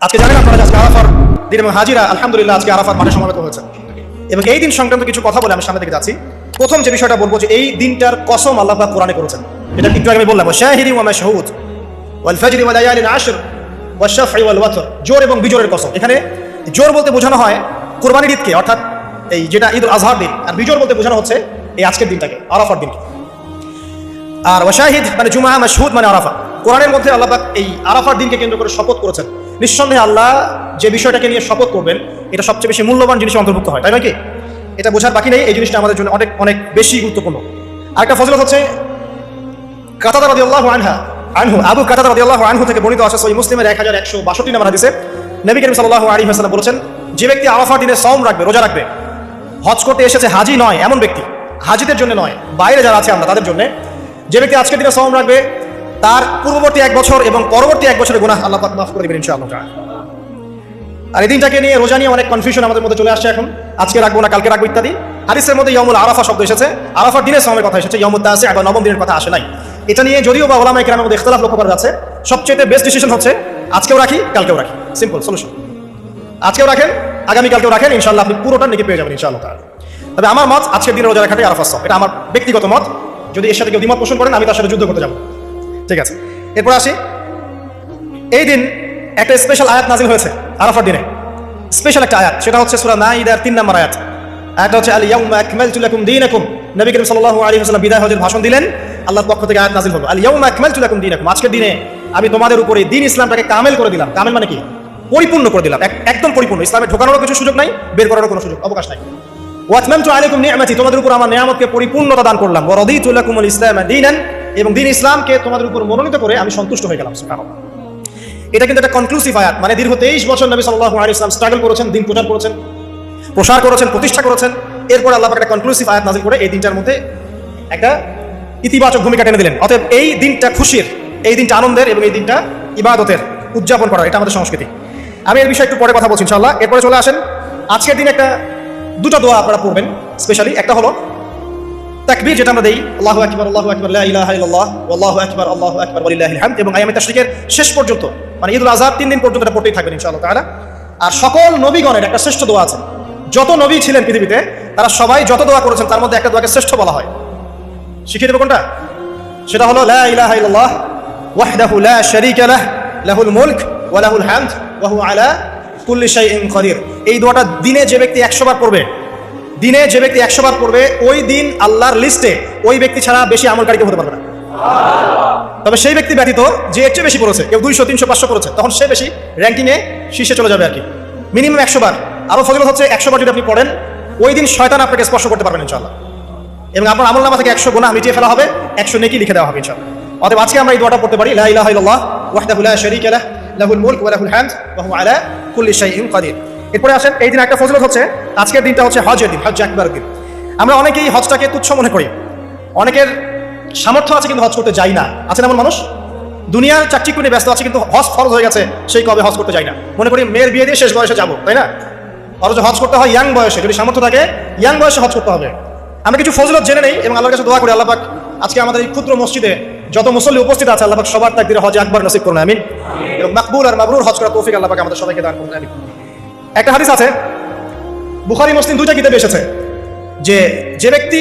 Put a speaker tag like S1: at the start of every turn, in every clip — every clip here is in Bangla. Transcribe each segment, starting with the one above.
S1: আজকে জানেন আপনারা আজকে আরাফার দিন এবং হাজিরা, আলহামদুলিল্লাহ আজকে আরাফার মাঠে সমাবেত হয়েছে। এবং এই দিন সংক্রান্ত কিছু কথা বলে আমি সামনে দিকে যাচ্ছি। প্রথম যে বিষয়টা বলব যে এই দিনটার কসম আল্লাহ কোরআনে করেছেন। এটা একটু আগে আমি বললাম শাহিদি ওয়া মাশহুদ, ওয়াল ফাজরি ওয়া লায়ালিন আশর ওয়া শাফঈ ওয়াল ওয়াতর। জোর এবং বিজোরের কসম। এখানে জোর বলতে বোঝানো হয় কোরবানির ঈদকে, অর্থাৎ এই যেটা ঈদ আজহার দিন, আর বিজোর বলতে বোঝানো হচ্ছে এই আজকের দিনটাকে, আরাফার দিনকে। আর ওয়াশাহিদ মানে জুমা মাশহুদ মানে আরাফা। কোরআনের মধ্যে আল্লাহ পাক এই আরাফার দিনকে কেন্দ্র করে শপথ করেছেন। নিঃসন্দেহে আল্লাহ যে বিষয়টাকে নিয়ে শপথ করবেন, এটা সবচেয়ে বেশি মূল্যবান জিনিসের অন্তর্ভুক্ত হয়, তাই নাকি এটা বোঝার বাকি নেই, এই জিনিসটা আমাদের জন্য অনেক অনেক বেশি গুরুত্বপূর্ণ। আরেকটা ফজলত হচ্ছে, কাতাদা রাদিয়াল্লাহু আনহা, আনহু, আবু কাতাদা রাদিয়াল্লাহু আনহু থেকে বর্ণিত আছে সহিহ মুসলিমের 1162 নম্বর হাদিসে। নবী করিম সাল্লাল্লাহু আলাইহি ওয়াসাল্লাম বলেছেন, যে ব্যক্তি আরাফার দিনে সওম রাখবে, রোজা রাখবে, হজ করতে এসেছে হাজি নয়, এমন ব্যক্তি, হাজিদের জন্য নয়, বাইরে যারা আছে আমরা তাদের জন্য, যে ব্যক্তি আজকের দিনে সওম রাখবে তার পূর্ববর্তী এক বছর এবং পরবর্তী এক বছরের গুনাহ আল্লাহ পাক মাফ করে দিবেন ইনশাআল্লাহ। আর এই দিনটাকে নিয়ে রোজা নিয়ে অনেক কনফিউশন আমাদের মধ্যে চলে আসছে এখন। আজকে রাখব না, কালকে রাখব ইত্যাদি। হাদিসের মধ্যে ইয়মুল আরাফা শব্দ এসেছে। আরাফার দিনের সময়ের কথা এসেছে ইয়মুদ দাসে আবার নবম দিনের কথা আসে নাই। এটা নিয়ে যদিও বা ওলামা কেরামের মধ্যে ইখতলাফ লক্ষ্য করা যাচ্ছে, সবচেয়ে বেস্ট ডিসিশন হচ্ছে, আজকেও রাখি, কালকেও রাখি। সিম্পল সলিউশন আজকেও রাখেন, আগামীকালকেও রাখেন ইনশাল্লাহ আপনি পুরোটা নাকি পেয়ে যাবেন ইনশাআল্লাহ তবে আমার মত, আজকের দিনে রোজা রাখাটাই আরাফা সব এটা আমার ব্যক্তিগত মত। যদি এর সাথে কেউ দ্বিমত পোষণ করেন, আমি তার সাথে যুদ্ধ করতে যাব। ঠিক আছে। এরপর আসি। এই দিন একটা স্পেশাল আয়াত নাজিল হয়েছে আরাফার দিনে। স্পেশাল একটা আয়াত, সেটা হচ্ছে সূরা নাইদার তিন নম্বর আয়াত। আয়াতটা হচ্ছে আল ইয়াউমা আকমালতু লাকুম দীনাকুম। নবী করিম সাল্লাল্লাহু আলাইহি ওয়াসাল্লাম বিদায় ভাষণ দিলেন। আল্লাহর পক্ষ থেকে আয়াত নাজিল হলো আল ইয়াউমা আকমালতু লাকুম দীনাকুম। আজকের দিনে আমি তোমাদের উপরে দিন ইসলামটাকে কামেল করে দিলাম। কামেল মানে কি? পরিপূর্ণ করে দিলাম। এক- একদম পরিপূর্ণ। ইসলামে ঢোকানোর কিছু সুযোগ নাই, বের করারও কোনো সুযোগ অবকাশ নাই। ওয়াতমামতু আলাইকুম নি'মাতি তোমাদের উপর আমার নিয়ামতকে পরিপূর্ণতা দান করলাম। ওয়া রাদিতু লাকুমুল ইসলাম দীনান। এবং দিন ইসলামকে তোমাদের উপর মনোনীত করে আমি সন্তুষ্ট হয়ে গেলাম এটা কিন্তু একটা কনক্লুসিভ আয়াত মানে দীর্ঘ তেইশ বছর নবী সাল্লাল্লাহু আলাইহি ইসলাম স্ট্রাগল করেছেন, দিন প্রচার করেছেন, প্রসার করেছেন, প্রতিষ্ঠা করেছেন। এরপর আল্লাহ একটা কনক্লুসিভ আয়াত নাজিল করে এই দিনটার মধ্যে একটা ইতিবাচক ভূমিকা টেনে দিলেন। অতএব এই দিনটা খুশির, এই দিনটা আনন্দের এবং এই দিনটা ইবাদতের উদযাপন করা এটা আমাদের সংস্কৃতি। আমি এর বিষয়ে একটু পরে কথা বলছি ইনশাআল্লাহ। এরপরে চলে আসেন, আজকের দিন একটা, দুটো দোয়া আপনারা পড়বেন স্পেশালি একটা হলো তাকবীর যেটা আমরা দেই, আল্লাহু আকবার আল্লাহু আকবার, লা ইলাহা ইল্লাল্লাহ, ওয়াল্লাহু আকবার, আল্লাহু আকবার ওয়ালিল্লাহিল হামদ এবং আয়ামে তাশরিকের শেষ পর্যন্ত মানে ঈদুল আযহা তিন দিন পর্যন্ত এটা পড়তেই থাকবেন ইনশাআল্লাহ তাআলা। আর সকল নবীগণের একটা শ্রেষ্ঠ দোয়া আছে। যত নবী ছিলেন পৃথিবীতে, তারা সবাই যত দোয়া করেছেন, তার মধ্যে একটা দোয়াকে শ্রেষ্ঠ বলা হয়। শিখিয়ে দেবো কোনটা? সেটা হলো, লা ইলাহা ইল্লাল্লাহ, ওয়াহদাহু লা শারীকা লাহ, লাহুল মুলক ওয়া লাহুল হামদ, ওয়া হুয়া আলা কুল্লি শাইইন কাদির। এই দোয়াটা দিনে যে ব্যক্তি 100 বার পড়বে দিনে যে ব্যক্তি 100 বার পড়বে, ওই দিন আল্লাহর লিস্টে ওই ব্যক্তি ছাড়া বেশি আমলকারী হতে পারবে না। তবে সেই ব্যক্তি ব্যতীত যে চেয়ে বেশি পড়েছে, কেউ দুইশো, তিনশো, পাঁচশো করেছে তখন সে বেশি র্যাঙ্কিংয়ে শীর্ষে চলে যাবে আর কি। মিনিমাম একশো বার। আরও ফজিলত হচ্ছে একশো বার যদি আপনি পড়েন, ওই দিন শয়তান আপনাকে স্পর্শ করতে পারবেন ইনশাল্লাহ এবং আপনার আমল নামা থেকে একশো গোনা মিটিয়ে ফেলা হবে, একশো নেকি লিখে দেওয়া হবে ইনশাল্লাহ অতএব আজকে আমরা এই দোয়াটা পড়তে পারি, লা ইলাহা ইল্লাল্লাহ, ওয়াহদাহু লা শারীকা লাহ, লাহুল মুলক ওয়া লাহুল হামদ, ওয়া হুয়া আলা কুল্লি শাইইন কাদির। এরপরে আসেন, এই দিন একটা ফজিলত হচ্ছে, আজকের দিনটা হচ্ছে হজের দিন, হজ একবার দিন আমরা অনেকেই হজটাকে তুচ্ছ মনে করি। অনেকের সামর্থ্য আছে কিন্তু হজ করতে যাই না। আছেন এমন মানুষ? দুনিয়ার চাকরি করে ব্যস্ত আছে কিন্তু হজ ফরজ হয়ে গেছে, সেই কবে হজ করতে যাই না। মনে করি মেয়ের বিয়ে দিয়ে শেষ বয়সে যাব, তাই না? অথচ হজ করতে হয় ইয়াং বয়সে, যদি সামর্থ্য থাকে, ইয়াং বয়সে হজ করতে হবে। আমরা কিছু ফজলত জেনে নেই এবং আল্লাহর কাছে দোয়া করি, আল্লাহ আজকে আমাদের এই ক্ষুদ্র মসজিদে যত মুসল্লি উপস্থিত আছে, আল্লাহ সবার তাকদিরে হজ একবার নসিব করুন, আমিন। এবং মাকবুল আর মাবরুর হজ করা তৌফিক আল্লাহ আমাদের সবাইকে দান করুন একটা হাদিস আছে। বুখারি, মুসলিম দুইটা কিতাবে এসেছে যে যে ব্যক্তি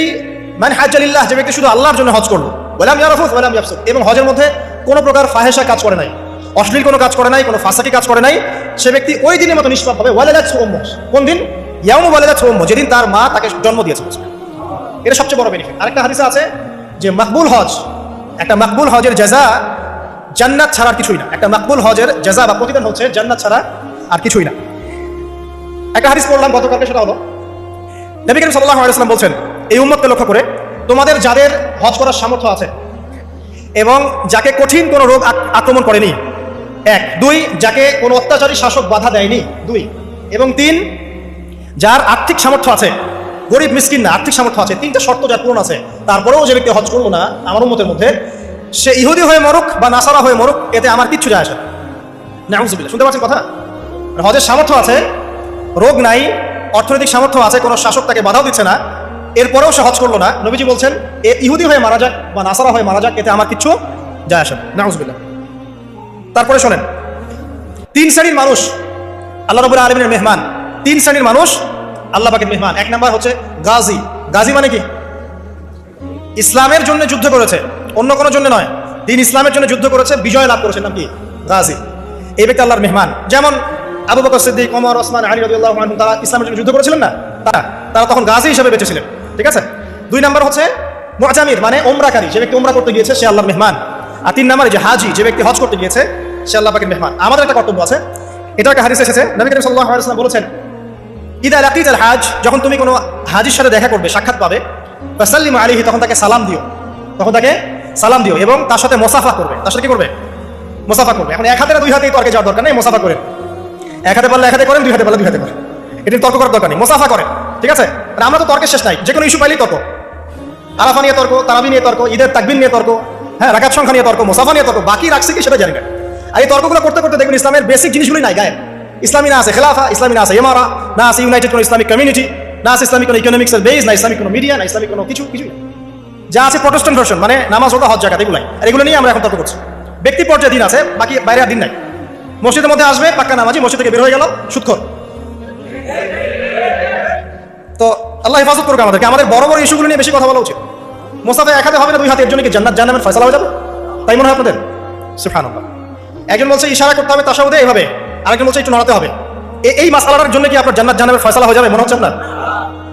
S1: মানে হাজালিল্লাহ যে ব্যক্তি শুধু আল্লাহর জন্য হজ করল, ওয়ালাম ইয়ারফুস, ওয়ালাম ইয়াফসুক এবং হজের মধ্যে কোনো প্রকার ফাহেসা কাজ করে নাই, অশ্লীল কোনো কাজ করে নাই, কোনো ফাঁসাকি কাজ করে নাই, সে ব্যক্তি ওই দিনের মতো নিষ্পাপ হবে, ওয়ালাদাত সোম্ম কোন দিন? ইয়ামু ওয়ালাদাত সোম্ম যেদিন তার মা তাকে জন্ম দিয়েছে। এটা সবচেয়ে বড় বেনিফিট আরেকটা হাদিসে আছে যে মাকবুল হজ, একটা মাকবুল হজের জাজা জান্নাত ছাড়া আর কিছুই না। একটা মাকবুল হজের জাজা বা প্রতিদান হচ্ছে জান্নাত ছাড়া আর কিছুই না। একটা হাদিস পড়লাম গতকালকে, সেটা হলো, নবী করিম সাল্লাল্লাহু আলাইহি ওয়াসাল্লাম বলছেন, এই উম্মতকে লক্ষ্য করে তোমাদের যাদের হজ করার সামর্থ্য আছে এবং যাকে কঠিন কোনো রোগ আক্রমণ করেনি, এক, দুই, যাকে কোনো অত্যাচারী শাসক বাধা দেয়নি, দুই, এবং তিন, যার আর্থিক সামর্থ্য আছে, গরিব, মিসকিন না, আর্থিক সামর্থ্য আছে, তিনটা শর্ত যার পূরণ আছে, তারপরেও যে ব্যক্তি হজ করল না, আমার উম্মতের মধ্যে, সে ইহুদি হয়ে মরুক বা নাসারা হয়ে মরুক, এতে আমার কিচ্ছু যায় আসে না। শুনতে পাচ্ছেন কথা? হজের সামর্থ্য আছে রোগ নাই, অর্থনৈতিক সামর্থ্য আছে, কোনো শাসক তাকে বাধাও দিচ্ছে না। এরপরেও সে হজ করল না। নবীজি বলছেন, এ ইহুদি হয়ে মারা যাক বা নাসারা হয়ে মারা যাক, এতে আমার কিচ্ছু যায় আসে না। তারপরে শোনেন, তিন শ্রেণির মানুষ, আল্লাহ রবুল আলমিনের মেহমান। তিন শ্রেণির মানুষ, আল্লাহ পাকের মেহমান। এক নাম্বার হচ্ছে গাজী। গাজী মানে কি? ইসলামের জন্য যুদ্ধ করেছে, অন্য কোনো জন্য নয়। দিন ইসলামের জন্য যুদ্ধ করেছে, বিজয় লাভ করেছে, নাম কি? গাজী। এই ব্যক্তি আল্লাহর মেহমান। যেমন আবু বকর সিদ্দিক, ওমর, ওসমান, আলী আনহু তারা ইসলামের জন্য যুদ্ধ করেছিলেন না? তারা তারা তখন গাজী হিসেবে বেঁচেছিলেন। ঠিক আছে? দুই নম্বর হচ্ছে মুআতামির মানে ওমরাকারী যে ব্যক্তি ওমরা করতে গিয়েছে, সে আল্লাহর মেহমান। আর তিন নাম্বারে যে হাজি, যে ব্যক্তি হজ করতে গিয়েছে, সে আল্লাহ পাকের মেহমান। আমাদের একটা কর্তব্য আছে। এটা একটা হাদিস এসেছে। নবী করিম সাল্লাল্লাহু আলাইহি বলেছেন, ইদা লাকিত আল হাজ যখন তুমি কোনো হাজির সাথে দেখা করবে, সাক্ষাৎ পাবে, ফাসাল্লিম আলাইহি তখন তাকে সালাম দিও। তখন তাকে সালাম দিও এবং তার সাথে মোসাফা করবে। তার সাথে কি করবে? মোসাফা করবে। এখন এক হাতে দুই হাতেই তর্কে যাওয়ার দরকার নেই, মোসাফা করেন এক হাতে পারলে এক হাতে করেন, দুই হাতে পারলে দুই হাতে করেন। এটি তর্ক করার দরকার নেই, মোসাফা করেন, ঠিক আছে? আর আমরা তো তর্কের শেষ নাই, যে কোনো ইস্যু পাইলেই তর্ক। আরাফা নিয়ে তর্ক, তারাবি নিয়ে তর্ক, ঈদের তাকবিন নিয়ে তর্ক হ্যাঁ রাকাত সংখ্যা নিয়ে তর্ক, মোসাফা নিয়ে তর্ক, বাকি রাখছে কি সেটা জানি আর এই তর্কগুলো করতে করতে দেখবেন ইসলামের বেসিক জিনিসগুলোই নাই গায়ে ইসলামী না আছে খেলাফা, ইসলামী না আছে এমারা না আছে ইউনাইটেড কোনো ইসলামিক কমিউনিটি না আছে ইসলামিক কোনো ইকোনমিক্সের বেস না ইসলামিক কোনো মিডিয়া না ইসলামিক কোনো কিছু কিছু যা আছে প্রোটেস্ট্যান্ট ভার্সন মানে নামাজ ওটা হজ জায়গা এগুলাই আর এগুলো নিয়ে আমরা এখন তর্ক করছি। ব্যক্তি পর্যায়ে দিন আছে, বাকি বাইরে দিন নাই। মসজিদের মধ্যে আসবে, পাক্কা নামাজি, মসজিদ থেকে বের হয়ে গেল, সুৎখর। তো আল্লাহ হেফাজত করুক আমাদেরকে। আমাদের বড় বড় ইস্যুগুলো নিয়ে বেশি কথা বলা উচিত। মোসাফে এক হাতে হবে না, দুই হাতে, এর জন্য কি জান্নাত জান্নামের ফয়সালা হয়ে যাবে? তাই মনে হয় আপনাদের? সুফানুল্লাহ একজন বলছে, ইশারা করতে হবে তাসাউদে এইভাবে। আরেকজন বলছে, একটু নড়াতে হবে। এই মাসালার জন্য কি আপনার জান্নাত জান্নামের ফয়সালা হয়ে যাবে? মনে হচ্ছে আপনার?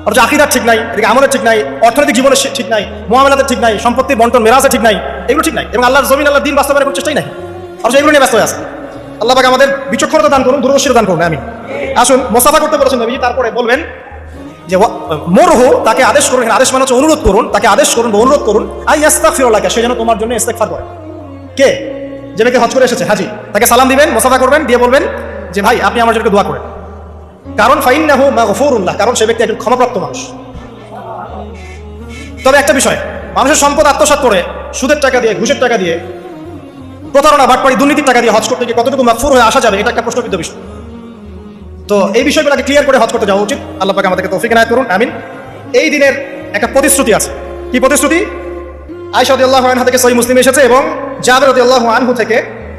S1: অথচ আকিদার ঠিক নাই, এদিকে আমলের ঠিক নাই, অর্থনৈতিক জীবনের ঠিক নাই মহামেলাদের ঠিক নাই, সম্পত্তি বন্টন, মেরাজের ঠিক নাই, এগুলো ঠিক নাই। এবং আল্লাহর জমিন আল্লাহ দিন বাস্তবায়নের চেষ্টাই নাই। অথচ এগুলো নিয়ে ব্যস্ত হয়ে আছে। আল্লাহ পাক আমাদের বিচক্ষণতা দান করুন দূরদর্শিতা দান করুন আমি আসুন, মোসাফা করতে বলেছেন নবী তারপরে বলবেন যে মোরহু, তাকে আদেশ করুন আদেশ মানে হচ্ছে অনুরোধ করুন, তাকে আদেশ করুন বা অনুরোধ করুন, আই ইস্তাগফিরুল্লাহ সে যেন তোমার জন্য ইস্তেগফার করে। কে? যে ব্যক্তি হজ করে এসেছে, হাজি, তাকে সালাম দিবেন, মোসাফা করবেন, দিয়ে বলবেন যে, ভাই, আপনি আমার জন্য দোয়া করেন। কারণ ফাইন না ফাইন্নাহু মাগফুরুল্লাহ, কারণ সে ব্যক্তি একজন ক্ষমাপ্রাপ্ত মানুষ। তবে একটা বিষয়, মানুষের সম্পদ আত্মসাৎ করে, সুদের টাকা দিয়ে, ঘুষের টাকা দিয়ে প্রতারণা, বাটপাড়ি দুর্নীতির টাকা দিয়ে হজ করতে গিয়ে কতটুকু মাকফুর হয়ে আসা যাবে, এটা একটা প্রশ্নবিদ্ধ বিষয়। তো এই বিষয়গুলোকে ক্লিয়ার করে হজ করতে যাওয়া উচিত। আল্লাহ পাক আমাদেরকে তৌফিক এনায়েত করুন, আমিন। এই দিনের একটা প্রতিশ্রুতি আছে। কি প্রতিশ্রুতি? আয়সা আল্লাহ আনহা থেকে সহি মুসলিম এসেছে এবং জাবের আল্লাহ আনহু থেকে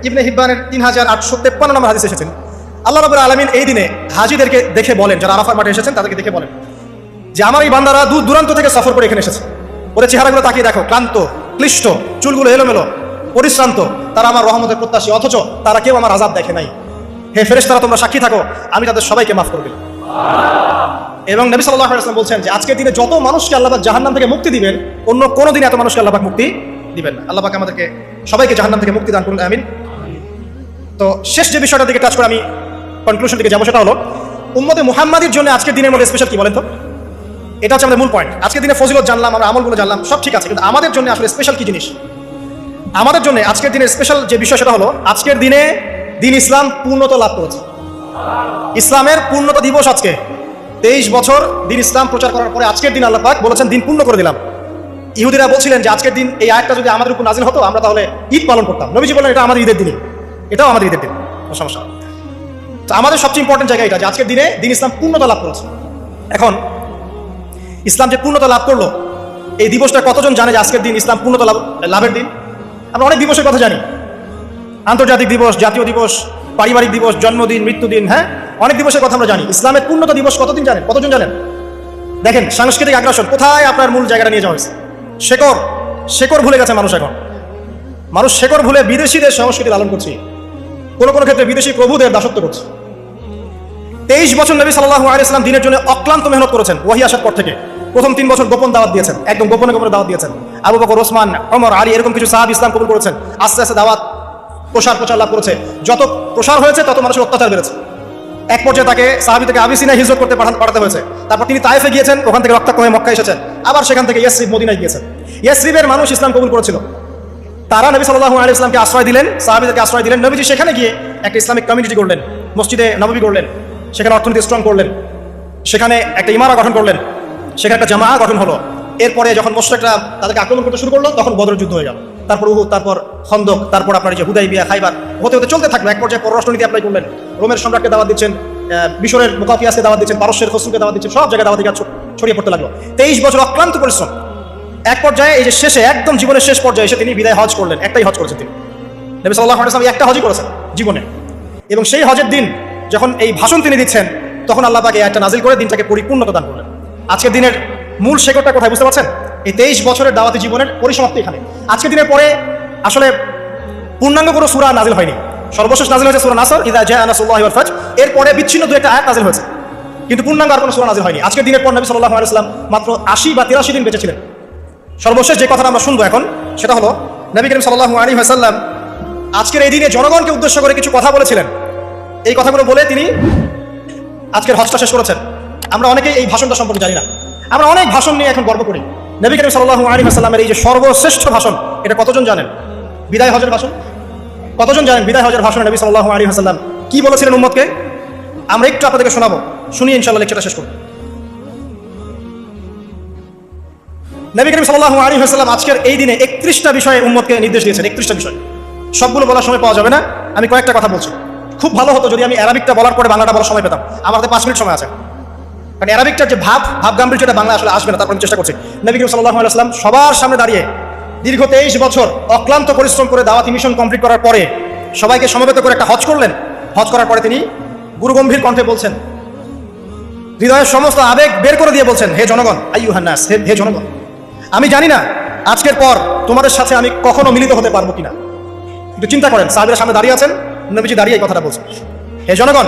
S1: ইবনে হিব্বানের তিন হাজার আটশো তেপ্পান্ন নম্বর হাদিস এসেছেন। আল্লাহ রবুল আলমিন এই দিনে হাজিদেরকে দেখে বলেন, যারা আরাফার মাঠে এসেছেন, তাদেরকে দেখে বলেন। যে আমার এই বান্দারা দূর দূরান্ত থেকে সফর করে এখানে এসেছে। ওদের চেহারাগুলো তাকিয়ে দেখো, ক্লান্ত, ক্লিষ্ট, চুলগুলো এলোমেলো। পরিশ্রান্ত। তারা আমার রহমতের প্রত্যাশী, অথচ তারা কেউ আমার আজাব দেখে নাই। হে ফেরেশ তারা তোমরা সাক্ষী থাকো, আমি তাদের সবাইকে মাফ করবে এবং নবী সাল্লাহ আসলাম বলছেন যে, আজকের দিনে যত মানুষকে আল্লাহ জাহান্নাম থেকে মুক্তি দিবেন, অন্য কোনো দিনে এত মানুষকে আল্লাহ পাক মুক্তি দিবেন না। আল্লাহ আমাদেরকে, সবাইকে জাহান্নাম থেকে মুক্তি দান করুন, আমিন। তো শেষ যে বিষয়টার দিকে টাচ করে আমি কনক্লুশন দিকে যাব, সেটা হলো উম্মদে মুহাম্মাদির জন্য আজকের দিনের মধ্যে স্পেশাল কি বলেন তো? এটা হচ্ছে আমাদের মূল পয়েন্ট আজকের দিনে ফজিলত জানলাম, আমরা আমলগুলো জানলাম, সব ঠিক আছে, কিন্তু আমাদের জন্য আসলে স্পেশাল কি জিনিস? আমাদের জন্য আজকের দিনে স্পেশাল যে বিষয় সেটা হলো, আজকের দিনে দিন ইসলাম পূর্ণতা লাভ করেছে। ইসলামের পূর্ণতা দিবস আজকে। তেইশ বছর দিন ইসলাম প্রচার করার পরে আজকের দিন আল্লাহ পাক বলেছেন, দিন পূর্ণ করে দিলাম। ইহুদিরা বলছিলেন যে, আজকের দিন এই আয়টা যদি আমাদের উপর নাজিল হতো, আমরা তাহলে ঈদ পালন করতাম। নবীজি বললেন, এটা আমাদের ঈদের দিনে। এটাও আমাদের ঈদের দিন। সমস্যা। তো আমাদের সবচেয়ে ইম্পর্টেন্ট জায়গা এটা যে, আজকের দিনে দিন ইসলাম পূর্ণতা লাভ করেছে। এখন, ইসলাম যে পূর্ণতা লাভ করল, এই দিবসটা কতজন জানে যে, আজকের দিন ইসলাম পূর্ণতা লাভ লাভের দিন? আমরা অনেক দিবসের কথা জানি। আন্তর্জাতিক দিবস, জাতীয় দিবস, পারিবারিক দিবস, জন্মদিন, মৃত্যুদিন হ্যাঁ? অনেক দিবসের কথা আমরা জানি। ইসলামের পূর্ণতা দিবস কতদিন জানেন? কতজন জানেন? দেখেন, সাংস্কৃতিক আগ্রাসন। কোথায় আপনার মূল জায়গাটা নিয়ে যাওয়া হয়েছে? শেকর শেকর ভুলে গেছে মানুষ এখন। মানুষ শেকর ভুলে বিদেশিদের সংস্কৃতি লালন করছে। কোনো কোনো ক্ষেত্রে বিদেশি প্রভুদের দাসত্ব করছে। তেইশ বছর নবী সাল্লাহ আলাইসলাম দিনের জন্য অক্লান্ত মেহনত করেছেন ওয়াহি আসার পর থেকে। প্রথম তিন বছর গোপন দাওয়াত দিয়েছেন, একদম গোপনে গোপনে দাওয়াত দিয়েছেন। আবু বকর, ওসমান অমর আলী এরকম কিছু সাহাব ইসলাম কবুল করেছেন, আস্তে আস্তে দাওয়াত, প্রসার প্রচার লাভ করেছে। যত প্রসার হয়েছে, তত মানুষের অত্যাচার বেড়েছে। এক পর্যায়ে তাকে সাহাবি থেকে আবিসিনা হিজরত করতে পাঠাতে হয়েছে। তারপর তিনি তাইফে গিয়েছেন, ওখান থেকে রক্তাক্ত হয়ে মক্কা এসেছেন। আবার সেখান থেকে ইয়াসরিফ মদিনায় গিয়েছেন। ইয়াসরিফের মানুষ ইসলাম কবুল করেছিল। তারা নবী সাল্লাহ আলী ইসলামকে আশ্রয় দিলেন সাহাবিদেরকে আশ্রয় দিলেন। নবীজি সেখানে গিয়ে একটা ইসলামিক কমিউনিটি করলেন মসজিদে নবী করলেন সেখানে অর্থনীতি স্ট্রং করলেন, সেখানে একটা ইমারা গঠন করলেন। সেখানে একটা জামা গঠন হলো। এরপরে যখন মোশরেকরা তাদেরকে আক্রমণ করতে শুরু করল, তখন বদর যুদ্ধ হয়ে গেল। তারপর উহুদ, তারপর খন্দক, তারপর আপনার যে হুদাই বিয়া, খাইবার হতে হতে চলতে থাকল। এক পর্যায়ে পররাষ্ট্রনীতি অ্যাপ্লাই করলেন। রোমের সম্রাটকে দাওয়াত দিচ্ছেন মিশরের মুকাফিয়াসকে দাওয়াত দিচ্ছেন, পারস্যের খসরুকে দাওয়াত দিচ্ছেন, সব জায়গায় দাওয়াত ছড়িয়ে পড়তে লাগল। তেইশ বছর অক্লান্ত পরিশ্রম। এক পর্যায়ে এই যে শেষে, একদম জীবনের শেষ পর্যায়ে এসে তিনি বিদায় হজ করলেন। একটাই হজ করেছেন তিনি। নবী সাল্লাহ ওয়াসাল্লাম একটা হজই করেছেন জীবনে। এবং সেই হজের দিন যখন এই ভাষণ তিনি দিচ্ছেন, তখন আল্লাহ পাকে একটা নাজিল করে দিনটাকে পরিপূর্ণতা দান করলেন। আজকের দিনের মূল শেকড়টা কোথায় বুঝতে পারছেন? এই তেইশ বছরের দাওয়াতি জীবনের পরিসমাপ্তি এখানে। আজকের দিনের পরে আসলে পূর্ণাঙ্গ কোনো সুরা নাজিল হয়নি। সর্বশেষ নাজিল হয়েছে সুরা নাসর, ইদা জা নাসুল্লাহ ওয়াল ফাজ এরপরে বিচ্ছিন্ন দু একটা আয়াত নাজিল হয়েছে। কিন্তু পূর্ণাঙ্গ আর কোনো সুরা নাজিল হয়নি। আজকের দিনের পর নবী সাল্লাহ আলাইসলাম মাত্র আশি বা তিরাশি দিন বেঁচে ছিলেন। সর্বশেষ যে কথাটা আমরা শুনব এখন, সেটা হলো, নবী করিম সাল্লাহ আলী হাসাল্লাম আজকের এই দিনে জনগণকে উদ্দেশ্য করে কিছু কথা বলেছিলেন। এই কথাগুলো বলে তিনি আজকের হজটা শেষ করেছেন। আমরা অনেকেই এই ভাষণটা সম্পর্কে জানি না। আমরা অনেক ভাষণ নিয়ে এখন গর্ব করি। নবী করিম সাল্লাহ আলী হাসাল্লামের এই যে সর্বশ্রেষ্ঠ ভাষণ, এটা কতজন জানেন? বিদায় হজের ভাষণ? কতজন জানেন বিদায় হজের ভাষণে নবী সাল্লাহ আলী হাসাল্লাম কি বলেছিলেন উম্মতকে? আমরা একটু আপনাদেরকে শোনাবো। শুনি ইনশাল্লাহ লেকচারটা শেষ করব। নবী করিম সাল্লাহ আলী আজকের এই দিনে একত্রিশটা বিষয়ে উম্মতকে নির্দেশ দিয়েছেন, একত্রিশটা বিষয়। সবগুলো বলার সময় পাওয়া যাবে না। আমি কয়েকটা কথা বলছি। খুব ভালো হতো যদি আমি অ্যারাবিকটা বলার পরে বাংলাটা বলার সময় পেতাম। আমার হাতে পাঁচ মিনিট সময় আছে। কারণ অ্যারাবিকটার যে ভাব ভাব গাম্ভীর্যটা বাংলা আসলে আসবে না, তারপর আমি চেষ্টা করছি। নবী করিম সাল্লাহ আলাইসলাম সবার সামনে দাঁড়িয়ে দীর্ঘ তেইশ বছর অক্লান্ত পরিশ্রম করে দাওয়াতি মিশন কমপ্লিট করার পরে সবাইকে সমবেত করে একটা হজ করলেন। হজ করার পরে তিনি গুরুগম্ভীর কণ্ঠে বলছেন, হৃদয়ের সমস্ত আবেগ বের করে দিয়ে বলছেন, হে জনগণ আইয়ু হান্নাস হে হে জনগণ, আমি জানি না আজকের পর তোমাদের সাথে আমি কখনো মিলিত হতে পারব কিনা। একটু চিন্তা করেন, সাহেবের সামনে দাঁড়িয়ে আছেন, নবীজি দাঁড়িয়ে এই কথাটা বলছেন। হে জনগণ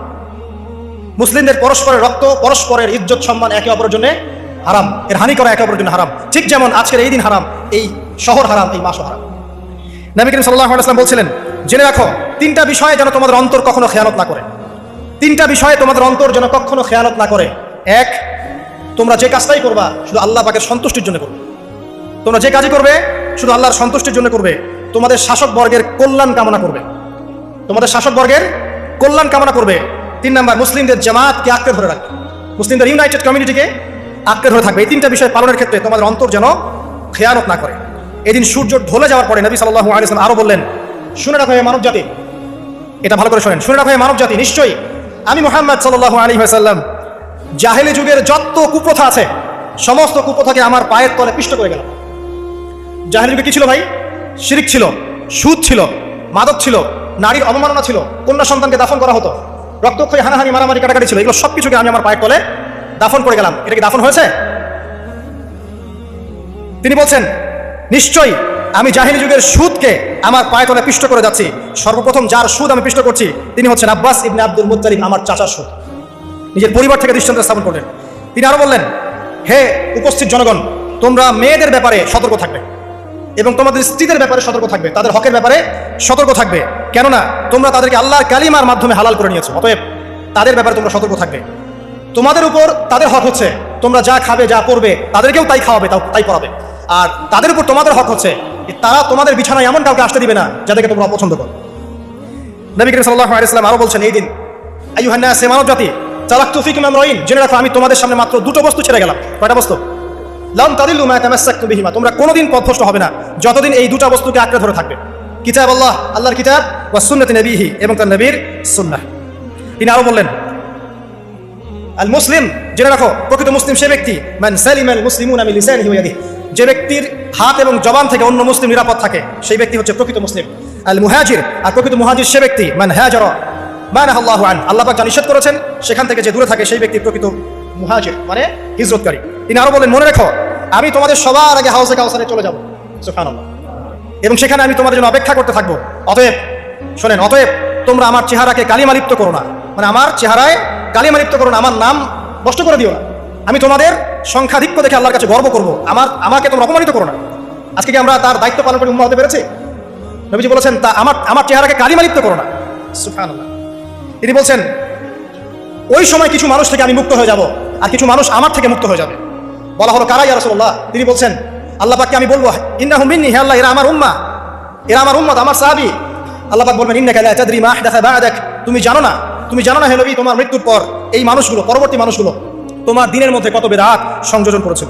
S1: মুসলিমদের পরস্পরের রক্ত, পরস্পরের ইজ্জত সম্মান একে অপরের জন্য হারাম। এর হানি করা একে অপরের জন্য হারাম। ঠিক যেমন আজকের এই দিন হারাম, এই শহর হারাম, এই মাসও হারাম। নবী করিম সাল্লাহ আলাইসলাম বলছিলেন, জেনে রাখো, তিনটা বিষয়ে যেন তোমাদের অন্তর কখনো খেয়ালত না করে। তিনটা বিষয়ে তোমাদের অন্তর যেন কখনো খেয়ালত না করে। এক, তোমরা যে কাজটাই করবা, শুধু আল্লাহ পাকের সন্তুষ্টির জন্য করবে। তোমরা যে কাজই করবে, শুধু আল্লাহর সন্তুষ্টির জন্য করবে। তোমাদের শাসক বর্গের কল্যাণ কামনা করবে। তোমাদের শাসক বর্গের কল্যাণ কামনা করবে। তিন নাম্বার, মুসলিমদের জামাতকে আঁকড়ে ধরে রাখবে। মুসলিমদের ইউনাইটেড কমিউনিটিকে আঁকড়ে ধরে থাকবে। এই তিনটা বিষয় পালনের ক্ষেত্রে তোমাদের অন্তর যেন খেয়ানত না করে। এদিন সূর্য ঢলে যাওয়ার পরে নবী সাল্লাহ আলিয়াল্লাম আরও বললেন, শুনে রাখো হে মানব জাতি এটা ভালো করে শোনেন। শুনে রাখো হে মানব জাতি নিশ্চয়ই আমি মোহাম্মদ সাল্লাহ আলী হাসাল্লাম জাহেলি যুগের যত কুপ্রথা আছে, সমস্ত কুপ্রথাকে আমার পায়ের তলে পিষ্ট করে গেলাম। জাহেলি যুগে কি ছিল ভাই? শিরিক ছিল, সুদ ছিল, মাদক ছিল, নারীর অবমাননা ছিল, কন্যা সন্তানকে দাফন করা হতো। রক্তক্ষয়ী, হানাহানি, মারামারি, কাটাকাটি ছিল। এগুলো সব কিছুকে আমি আমার পায়ের তলে দাফন করে গেলাম। এটা কি দাফন হয়েছে? তিনি বলছেন, নিশ্চয়ই আমি জাহিনী যুগের সুদকে আমার পায়ে তলে পিষ্ট করে যাচ্ছি। সর্বপ্রথম যার সুদ আমি পিষ্ট করছি, তিনি হচ্ছেন আব্বাস ইবনে আব্দুল মুত্তালিব, আমার চাচার সুদ। নিজের পরিবার থেকে দৃষ্টান্ত স্থাপন করলেন। তিনি আরও বললেন, হে উপস্থিত জনগণ, তোমরা মেয়েদের ব্যাপারে সতর্ক থাকবে। এবং তোমাদের স্ত্রীদের ব্যাপারে সতর্ক থাকবে, তাদের হকের ব্যাপারে সতর্ক থাকবে। কেননা, তোমরা তাদেরকে আল্লাহর কালিমার মাধ্যমে হালাল করে নিয়েছো। অতএব তাদের ব্যাপারে তোমরা সতর্ক থাকবে। তোমাদের উপর তাদের হক হচ্ছে, তোমরা যা খাবে, যা করবে তাদেরকেও তাই খাওয়াবে, তাও তাই পড়াবে। আর তাদের উপর তোমাদের হক হচ্ছে তারা তোমাদের বিছানায় এমন কাউকে আসতে দিবে না, যাদেরকে তোমরা অপছন্দ করো। নবী করিম সাল্লাহ আলাইসলাম আরও বলছেন এই দিন আইহান্না সে মানব জাতি চালাক তুফিক ইমাম রহিন জেনে রাখো, আমি তোমাদের সামনে মাত্র দুটো বস্তু ছেড়ে গেলাম। কয়টা বস্তু? লাম তাদিল্লু মা তামাসসাকতু বিহিমা। তোমরা কোনোদিন পথভ্রষ্ট হবে না। যতদিন এই দুটো বস্তুকে আঁকড়ে ধরে থাকবে। কিতাব আল্লাহ, আল্লাহর কিতাব, ওয়া সুন্নতি নবীহি এবং তার নবীর সুন্নাহ। তিনি আরও বললেন, আল মুসলিম, জেনে রাখো, প্রকৃত মুসলিম সে ব্যক্তি, মান সালিম আল মুসলিমুন আমি লিসানিহি ওয়া যে ব্যক্তির হাত এবং জবান থেকে অন্য মুসলিম নিরাপদ থাকে, সেই ব্যক্তি হচ্ছে প্রকৃত মুসলিম। আল মুহাজির, আর প্রকৃত মুহাজির সে ব্যক্তি, মান হাজার মান আল্লাহু আন। আল্লাহ যা নিষেধ করেছেন, সেখান থেকে যে দূরে থাকে, সেই ব্যক্তি প্রকৃত মুহাজির মানে হিজরতকারী। তিনি আরও বলেন, মনে রেখো, আমি তোমাদের সবার আগে হাউসে কাউসারে চলে যাব। সুবহানাল্লাহ। এবং সেখানে আমি তোমাদের জন্য অপেক্ষা করতে থাকব। অতএব, শোনেন, অতএব তোমরা আমার চেহারাকে কালিমালিপ্ত করো না। মানে আমার চেহারায় কালিমালিপ্ত করো না, আমার নাম নষ্ট করে দিও না। আমি তোমাদের সংখ্যাধিক্য দেখে আল্লাহর কাছে গর্ব করব। আমার, আমাকে তোমরা অপমানিত করো না। আজকে কি আমরা তার দায়িত্ব পালন করে উম্মা পেরেছি? নবীজি বলেছেন, তা আমার আমার চেহারাকে কালিমালিপ্ত করো না। সুবহানাল্লাহ। তিনি বলছেন ওই সময় কিছু মানুষ থেকে আমি মুক্ত হয়ে যাব, আর কিছু মানুষ আমার থেকে মুক্ত হয়ে যাবে। বলা হলো কারাই রাসূলুল্লাহ? তিনি বলছেন, আল্লাহ পাককে আমি বলব, ইন্নাহুম মিন্নি, হে আল্লাহ, এরা আমার উম্মা। এরা আমার উম্মত, আমার সাহাবী। আল্লাহ পাক বলবেন, ইন্নাকা লা তাদরি মা আহদাথা দেখ তুমি জানো না, তুমি জানো না হে নবী, তোমার মৃত্যুর পর এই মানুষগুলো, পরবর্তী মানুষগুলো, তোমার দিনের মধ্যে কত বেদাত সংযোজন করেছিল।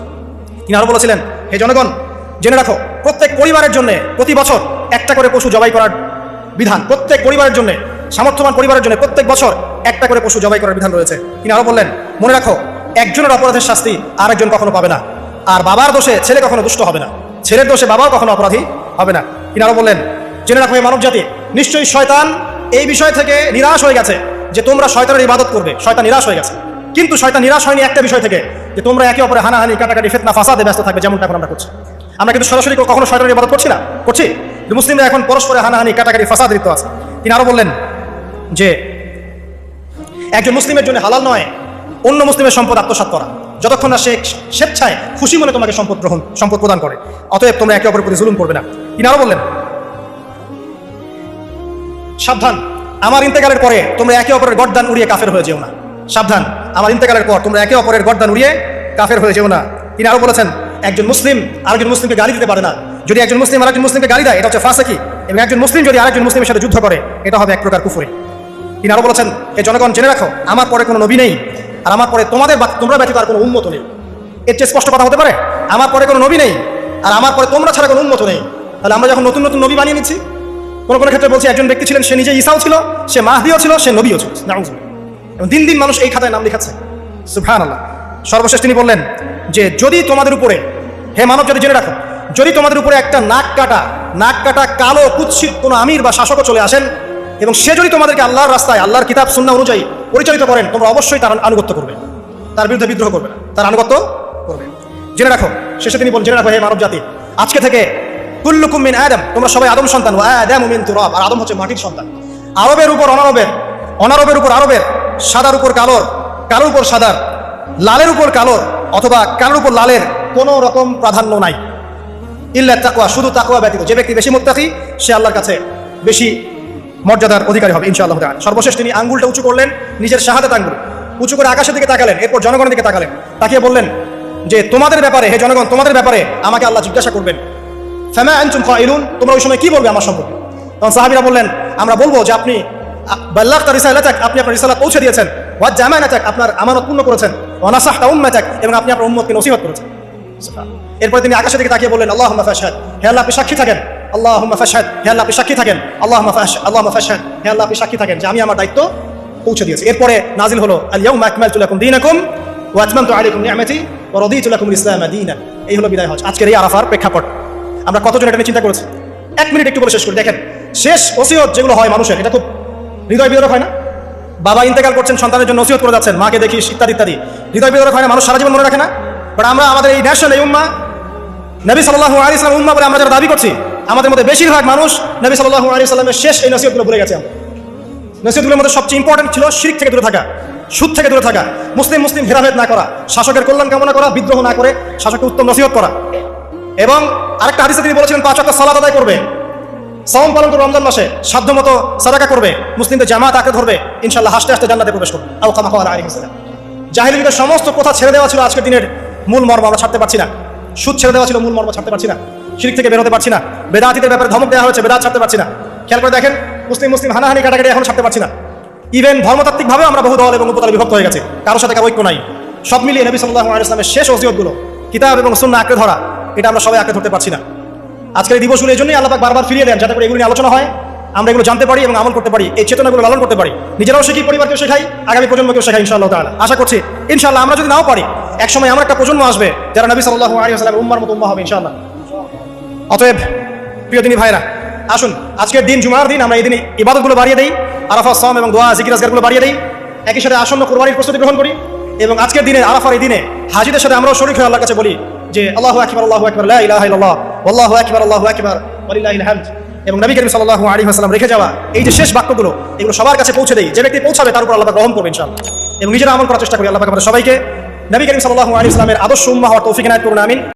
S1: তিনি আরও বলেছিলেন, হে জনগণ, জেনে রাখো, প্রত্যেক পরিবারের জন্য প্রতি বছর একটা করে পশু জবাই করার বিধান, প্রত্যেক পরিবারের জন্য সামর্থ্যবান পরিবারের জন্য প্রত্যেক বছর একটা করে পশু জবাই করার বিধান রয়েছে। তিনি আরও বললেন, মনে রাখো, একজনের অপরাধের শাস্তি আরেকজন কখনো পাবে না। আর বাবার দোষে ছেলে কখনো দুষ্ট হবে না। ছেলের দোষে বাবাও কখনো অপরাধী হবে না। তিনি আরও বললেন, জেনে রাখো মানব জাতি নিশ্চয়ই শয়তান এই বিষয় থেকে নিরাশ হয়ে গেছে যে তোমরা শয়তানের ইবাদত করবে। শয়তান নিরাশ হয়ে গেছে। কিন্তু শয়তান নিরাশ হয়নি একটা বিষয় থেকে, যে তোমরা একে অপরে হানাহানি, কাটাকাটি, ফেতনা, ফাসাদে ব্যস্ত থাকবে, যেমনটা এখন আমরা করছি। আমরা কিন্তু সরাসরি কখনো শয়তানের ইবাদত করছি না, করছি? মুসলিমরা এখন পরস্পরে হানাহানি, কাটাকাটি, ফাসাদ আছে। তিনি আরও বললেন যে একজন মুসলিমের জন্য হালাল নয়, অন্য মুসলিমের সম্পদ আত্মসাৎ করা। যতক্ষণ না সে স্বেচ্ছায় খুশি মনে তোমাকে সম্পদ গ্রহণ, সম্পদ প্রদান করে। অতএব তোমরা একে অপরের প্রতি জুলুম করবে না। তিনি আরও বললেন। সাবধান, আমার ইন্তেকালের পরে তোমরা একে অপরের গর্দান উড়িয়ে কাফের হয়ে যেও না। সাবধান, আমার ইন্তেকালের পর তোমরা একে অপরের গর্দান উড়িয়ে কাফের হয়ে যেও না। তিনি আরও বলেছেন, একজন মুসলিম আরেকজন মুসলিমকে গালি দিতে পারে না। যদি একজন মুসলিম আরেকজন মুসলিমকে গালি দেয়, এটা হচ্ছে ফাঁসেকি। এবং একজন মুসলিম যদি আরেকজন মুসলিমের সাথে যুদ্ধ করে, এটা হবে এক প্রকার কুফুরি। তিনি আরও বলেছেন এই জনগণ, জেনে রাখো, আমার পরে কোনো নবী নেই, আর আমার পরে তোমাদের তোমরা ব্যতীত আর কোনো উন্মত নেই। এর চেয়ে স্পষ্ট কথা হতে পারে, আমার পরে কোনো নবী নেই, আর আমার পরে তোমরা ছাড়া কোনো উন্মত নেই। তাহলে আমরা যখন নতুন নতুন নবী বানিয়ে নিচ্ছি, কোনো কোনো ক্ষেত্রে বলছি একজন ব্যক্তি ছিলেন, সে নিজে ইসাও ছিল, সে মাহদিও ছিল, সে নবীও ছিল। এবং দিন দিন মানুষ এই খাতায় নাম লিখাচ্ছে। সুফহান আল্লাহ সর্বশেষ তিনি বললেন যে, যদি তোমাদের উপরে, হে মানব, যদি জেনে রাখো, যদি তোমাদের উপরে একটা নাক কাটা নাক কাটা কালো কুৎসিত কোনো আমির বা শাসকও চলে আসেন এবং সে যদি তোমাদেরকে আল্লাহর রাস্তায়, আল্লাহর কিতাব সুন্না অনুযায়ী পরিচালিত করেন, তোমরা অবশ্যই তার আনুগত্য করবে। তার বিরুদ্ধে বিদ্রোহ করবে। তার আনুগত্য করবে। জেনে রাখো, শেষে তিনি বলেন জেনে রাখো, হে মানব জাতি আজকে থেকে কুল্লুকুম মিন আদম, তোমরা সবাই আদম সন্তান আদম আর আদম হচ্ছে মাটির সন্তান। আরবের উপর অনারবের অনারবের উপর আরবের, সাদার উপর কালোর কালোর উপর সাদার, লালের উপর কালোর, অথবা কালোর উপর লালের কোনো রকম প্রাধান্য নাই। ইল্লা তাকওয়া, শুধু তাকওয়া ব্যতীত, যে ব্যক্তি বেশি মুত্তাকি, সে আল্লাহর কাছে বেশি মর্যাদার অধিকারী হবে, ইনশাআল্লাহ তাআলা। সর্বশেষ তিনি আঙ্গুলটা উঁচু করলেন, নিজের শাহাদাত আঙ্গুল। উঁচু করে আকাশের দিকে তাকালেন, এরপর জনগণের দিকে তাকালেন। তাকিয়ে বললেন যে, তোমাদের ব্যাপারে, হে জনগণ, তোমাদের ব্যাপারে আমাকে আল্লাহ জিজ্ঞাসা করবেন। ফেমা আনতুম ফাইলুন তোমরা ওই সময় কি বলবে আমার সম্পর্কে? তখন সাহাবীরা বললেন, আমরা বলব যে আপনি বাল্লাহ তার রিসালাতাক, আপনি আপনার রিসালাত পৌঁছে দিয়েছেন। ওয়াজ জামানাতাক, আপনার আমানত পূর্ণ করেছেন। ওয়ানাসাহতা উম্মাতাক, এবং আপনি আপনার উম্মতকে নসিহত করেছেন। এরপরে তিনি আকাশের দিকে তাকিয়ে বললেন আল্লাহ ফাশহাদ। হে আল্লাহ, আপনি সাক্ষী থাকেন। আল্লাহ থাকেন। আল্লাহ আল্লাহ আল্লাহ থাকেন যে আমি আমার দায়িত্ব পৌঁছে দিয়েছি। এরপরে নাজিল হলো বিদায় আজকের এই প্রেক্ষাপট। আমরা কতজন এটা চিন্তা করেছি? এক মিনিট একটু বলে শেষ করি। দেখেন, শেষ ওসিয়ত যেগুলো হয় মানুষের, এটা খুব হৃদয় বিদারক হয় না? বাবা ইন্তেকাল করছেন, সন্তানের জন্য নসিহত করে যাচ্ছেন, মাকে দেখিস ইত্যাদি ইত্যাদি। হৃদয় বিদারক হয় না, মানুষ সারা জীবন মনে রাখে না? বাট আমরা আমাদের এই ন্যাশন এই উম্মা, নবী সাল্লাহ আলী ইসলাম উম্মা বলে আমরা যারা দাবি করছি আমাদের মধ্যে বেশিরভাগ মানুষ নবী সাল্লাহ আলী সাল্লামের শেষ এই নসিহতগুলো ভুলে গেছে। নসিহতগুলোর মধ্যে সবচেয়ে ইম্পর্টেন্ট ছিল শিরিক থেকে দূরে থাকা, সুদ থেকে দূরে থাকা, মুসলিম মুসলিম ভেদাভেদ না করা, শাসকের কল্যাণ কামনা করা, বিদ্রোহ না করে শাসককে উত্তম নসিহত করা। এবং আরেকটা হাদিসে তিনি বলেছিলেন, পাঁচ একটা সালাদ আদায় করবে সম পালন করবে রমজান মাসে সাধ্যমতো সাদাকা করবে মুসলিমদের জামাত আঁকড়ে ধরবে ইনশাল্লাহ হাসতে হাসতে জান্নাতে প্রবেশ করবে। আও কামা খাওয়া আলী হাসালাম জাহিলি যুগের সমস্ত কথা ছেড়ে দেওয়া ছিল আজকের দিনের মূল মর্ম, আমরা ছাড়তে পারছি না। সুদ ছেড়ে দেওয়া ছিল মূল মর্ম, ছাড়তে পারছি না। শিরিক থেকে বেরোতে পারছি না। বেদাতিদের ব্যাপারে ধমক দেওয়া হয়েছে, বেদাত ছাড়তে পারছি না। খেয়াল করে দেখেন, মুসলিম মুসলিম হানাহানি কাটাকাটি এখন ছাড়তে পারছি না। ইভেন ধর্মতাত্ত্বিকভাবে আমরা বহু দল এবং উপদলে বিভক্ত হয়ে গেছে কারোর সাথে কারও ঐক্য নাই। সব মিলিয়ে নবী সাল্লাহ ইসলামের শেষ ওসিয়তগুলো, কিতাব এবং সুন্না আঁকড়ে ধরা, এটা আমরা সবাই আঁকড়ে ধরতে পারছি না। আজকের এই দিবসগুলো এই জন্যই আল্লাহ বারবার ফিরিয়ে দেন, যাতে করে এগুলো আলোচনা হয়। আমরা এগুলো জানতে পারি এবং আমল করতে পারি, এই চেতনাগুলো লালন করতে পারি। নিজেরাও শিখি পরিবারকে শেখাই, আগামী প্রজন্মকেও শেখাই, ইনশাআল্লাহ তাআলা। আশা করছি, ইনশাআল্লাহ আমরা যদি নাও পারি, একসময় এমন একটা প্রজন্ম আসবে, যারা নবী সাল্লাল্লাহু আলাইহি ওয়াসাল্লাম উম্মার মতো উম্মা হবে, ইনশাআল্লাহ। অতএব, প্রিয় দিনী ভাইরা আসুন, আজকের দিন জুমার দিন আমরা এই দিন ইবাদতগুলো বাড়িয়ে দিই আরাফা সাম এবং দোয়া, জিকির আজগারগুলো বাড়িয়ে দেই। একই সাথে আসন্ন কোরবানির প্রস্তুতি গ্রহণ করি এবং আজকের দিনে, আরাফার এই দিনে হাজিদের সাথে আমরাও শরীক হয়ে আল্লাহর কাছে বলি যে, আল্লাহ আকবার আল্লাহ আকবার আল্লাহ ওয়াল্লাহু আকবার, আল্লাহু আকবার, ওয়ালিল্লাহিল হামদ। এবং নবী করিম সাল্লাল্লাহু আলাইহি ওয়াসাল্লাম রেখে যাওয়া এই যে শেষ বাক্যগুলো, এগুলো সবার কাছে পৌঁছে দেয় যে ব্যক্তি পৌঁছাবে, তার উপর আল্লাহ গ্রহণ করবে ইনশাআল্লাহ। এবং নিজেরা আমল করার চেষ্টা করি, আল্লাহ পাক আমাদের সবাইকে, নবী করিম সাল্লাল্লাহু আলাইহি ওয়াসাল্লামের আদর্শ উম্মাহ হওয়ার তৌফিক এনায়েত করুন, আমিন।